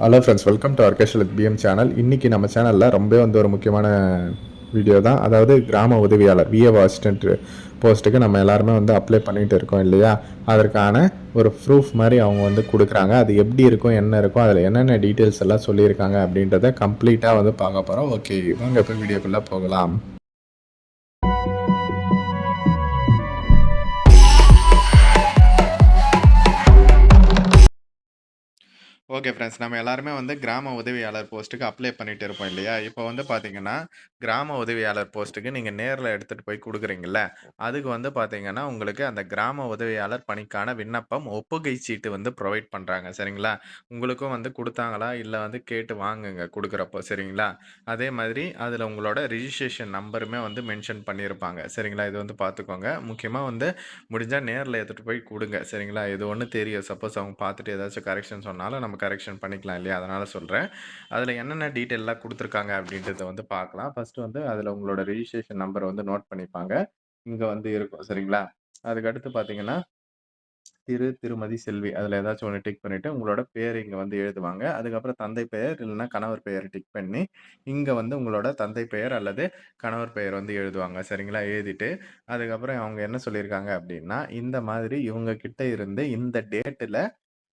Hello friends welcome to ஆர்கேஷல் PM channel இன்றைக்கி நம்ம சேனலில் ரொம்ப வந்து ஒரு முக்கியமான வீடியோ தான். அதாவது கிராம உதவியாளர் விஏஓ அசிஸ்டன்ட் போஸ்ட்டுக்கு நம்ம எல்லாருமே வந்து அப்ளை பண்ணிகிட்டு இருக்கோம் இல்லையா? அதற்கான ஒரு ப்ரூஃப் மாதிரி அவங்க வந்து கொடுக்குறாங்க. அது எப்படி இருக்கும் என்ன இருக்கும் அதில் என்னென்ன டீட்டெயில்ஸ் எல்லாம் சொல்லியிருக்காங்க அப்படின்றத கம்ப்ளீட்டாக வந்து பார்க்க போகிறோம் ஓகே வாங்க இப்போ வீடியோக்குள்ளே போகலாம். Okay friends. நம்ம எல்லாருமே வந்து கிராம உதவியாளர் போஸ்ட்டுக்கு அப்ளை பண்ணிட்டு இருப்போம் இல்லையா? இப்போ வந்து பார்த்தீங்கன்னா கிராம உதவியாளர் போஸ்ட்டுக்கு நீங்கள் நேரில் எடுத்துகிட்டு போய் கொடுக்குறீங்கல்ல அதுக்கு வந்து பார்த்தீங்கன்னா உங்களுக்கு அந்த கிராம உதவியாளர் பணிக்கான விண்ணப்பம் ஒப்புகை சீட்டு வந்து ப்ரொவைட் பண்ணுறாங்க சரிங்களா? உங்களுக்கும் வந்து கொடுத்தாங்களா? இல்லை வந்து கேட்டு வாங்குங்க கொடுக்குறப்போ. சரிங்களா? அதே மாதிரி அதில் உங்களோட ரிஜிஸ்ட்ரேஷன் நம்பருமே வந்து மென்ஷன் பண்ணியிருப்பாங்க சரிங்களா? இது வந்து பார்த்துக்கோங்க முக்கியமாக வந்து முடிஞ்சால் நேரில் எடுத்துகிட்டு போய் கொடுங்க. சரிங்களா? இது ஒன்று தெரியும். சப்போஸ் அவங்க பார்த்துட்டு ஏதாச்சும் கரெக்ஷன் சொன்னாலும் நம்ம கரெக்ஷன் பண்ணிக்கலாம் இல்லையா? அதனால் சொல்கிறேன் அதில் என்னென்ன டீட்டெயிலாக கொடுத்துருக்காங்க அப்படின்றத வந்து பார்க்கலாம். ஃபஸ்ட்டு வந்து அதில் உங்களோட ரிஜிஸ்ட்ரேஷன் நம்பரை வந்து நோட் பண்ணிப்பாங்க. இங்கே வந்து இருக்கும் சரிங்களா? அதுக்கடுத்து பார்த்தீங்கன்னா திரு திருமதி செல்வி. அதில் ஏதாச்சும் ஒன்று டிக் பண்ணிவிட்டு உங்களோட பேர் இங்கே வந்து எழுதுவாங்க. அதுக்கப்புறம் தந்தை பெயர் இல்லைன்னா கணவர் பெயர் டிக் பண்ணி இங்கே வந்து உங்களோட தந்தை பெயர் அல்லது கணவர் பெயர் வந்து எழுதுவாங்க சரிங்களா? எழுதிட்டு அதுக்கப்புறம் அவங்க என்ன சொல்லியிருக்காங்க அப்படின்னா இந்த மாதிரி இவங்க கிட்ட இருந்து இந்த டேட்டில்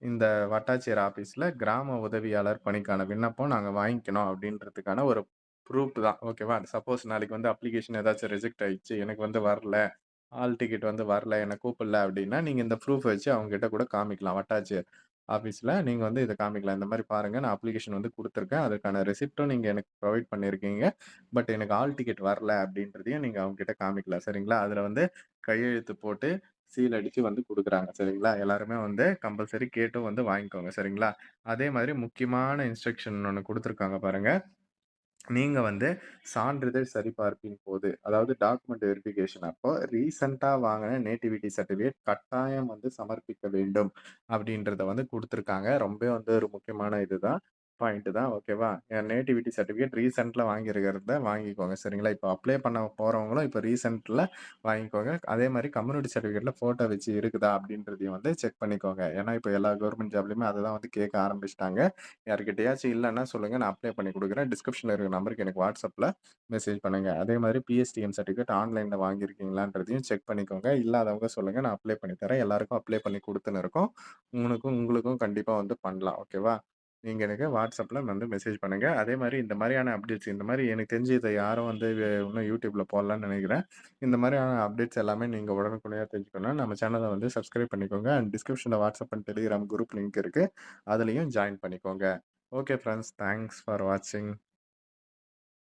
இந்த வட்டாட்சியர் ஆஃபீஸில் கிராம உதவியாளர் பணிக்கான விண்ணப்பம் நாங்கள் வாங்கிக்கணும் அப்படின்றதுக்கான ஒரு ப்ரூஃப் தான். ஓகேவா சப்போஸ் நாளைக்கு வந்து அப்ளிகேஷன் ஏதாச்சும் ரிஜெக்ட் ஆயிடுச்சு எனக்கு வந்து வரல ஆல் டிக்கெட் வந்து வரல என்னை கூப்பிடல அப்படின்னா நீங்கள் இந்த ப்ரூஃப் வச்சு அவங்ககிட்ட கூட காமிக்கலாம். வட்டாட்சியர் ஆஃபீஸில் நீங்கள் வந்து இதை காமிக்கலாம். இந்த மாதிரி பாருங்கள் நான் அப்ளிகேஷன் வந்து கொடுத்துருக்கேன். அதுக்கான ரெசிப்டும் நீங்கள் எனக்கு ப்ரொவைட் பண்ணியிருக்கீங்க. பட் எனக்கு ஆல் டிக்கெட் வரல அப்படின்றதையும் நீங்கள் அவங்ககிட்ட காமிக்கலாம் சரிங்களா? அதில் வந்து கையெழுத்து போட்டு சீல் அடித்து வந்து கொடுக்குறாங்க சரிங்களா? எல்லாருமே வந்து கம்பல்சரி கேட்டும் வந்து வாங்கிக்கோங்க சரிங்களா? அதே மாதிரி முக்கியமான இன்ஸ்ட்ரக்ஷன் ஒன்று கொடுத்துருக்காங்க பாருங்கள் நீங்கள் வந்து சான்றிதழ் சரிபார்ப்பின் போது அதாவது டாக்குமெண்ட் வெரிஃபிகேஷன் அப்போ ரீசெண்டாக வாங்கின நேட்டிவிட்டி சர்டிஃபிகேட் கட்டாயம் வந்து சமர்ப்பிக்க வேண்டும் அப்படின்றத வந்து கொடுத்துருக்காங்க. ரொம்ப வந்து ஒரு முக்கியமான இதுதான். பாயிண்ட் தான். ஓகேவா? என் நேட்டிவிட்டி சர்டிஃபிகேட் ரீசெண்டில் வாங்கியிருக்கிறத வாங்கிக்கோங்க. சரிங்களா? இப்போ அப்ளை பண்ண போகிறவங்களும் இப்போ ரீசெண்டில் வாங்கிக்கோங்க. அதே மாதிரி கம்யூனிட்டி சர்டிஃபிகேட்டில் ஃபோட்டோ வச்சு இருக்குதா அப்படின்றதையும் வந்து செக் பண்ணிக்கோங்க. ஏன்னா இப்போ எல்லா கவர்மெண்ட் ஜாப்லையுமே அதை தான் வந்து கேட்க ஆரம்பிச்சிட்டாங்க. யாருக்கிட்டையாச்சும் இல்லைன்னா சொல்லுங்கள் நான் அப்ளை பண்ணி கொடுக்குறேன். டிஸ்கிரிப்ஷனில் இருக்கிற நம்பருக்கு எனக்கு வாட்ஸ்அப்பில் மெசேஜ் பண்ணுங்கள் அதே மாதிரி பிஎஸ்டிஎம் சர்டிஃபிகேட் ஆன்லைனில் வாங்கியிருக்கீங்களான்றதையும் செக் பண்ணிக்கோங்க. இல்லாதவங்க சொல்லுங்கள் நான் அப்ளை பண்ணி தரேன். எல்லாருக்கும் அப்ளை பண்ணி கொடுத்துன்னு இருக்கோம். உங்களுக்கும் உங்களுக்கும் கண்டிப்பாக வந்து பண்ணலாம். ஓகேவா? நீங்கள் எனக்கு வாட்ஸ்அப்பில் வந்து மெசேஜ் பண்ணுங்கள் அதே மாதிரி இந்த மாதிரியான அப்டேட்ஸ் இந்த மாதிரி எனக்கு தெரிஞ்சு இதை யாரும் வந்து இன்னும் யூடியூப்பில் போடலான்னு நினைக்கிறேன். இந்த மாதிரியான அப்டேட்ஸ் எல்லாமே நீங்கள் உடனுக்குடையாக தெரிஞ்சுக்கணும் நம்ம சேனலை வந்து சப்ஸ்கிரைப் பண்ணிக்கோங்க. அண்ட் டிஸ்கிரிப்ஷனில் WhatsApp and Telegram group link இருக்குது அதுலேயும் ஜாயின் பண்ணிக்கோங்க. ஓகே ஃப்ரெண்ட்ஸ் தேங்க்ஸ் ஃபார் வாட்சிங்